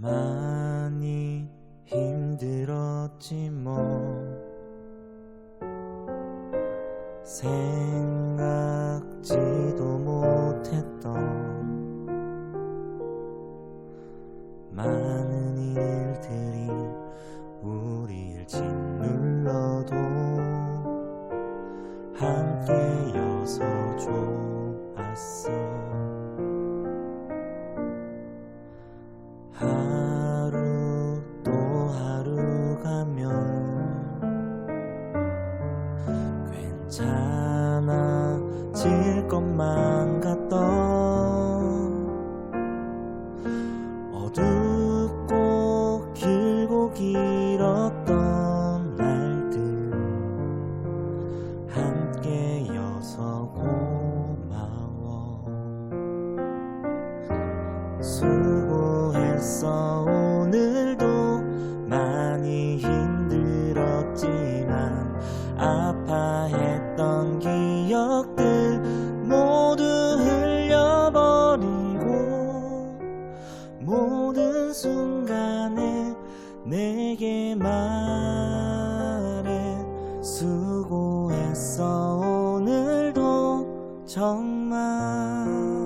많이 힘들었지 뭐. 생각지도 못했던 많은 일들이 우리를 짓눌러도 괜찮아질 것만 같던 어둡고 길고 길었던 날들 함께여서 고마워 수고했어 했던 기억들 모두 흘려버리고 모든 순간에 내게 말해 수고했어. 오늘도 정말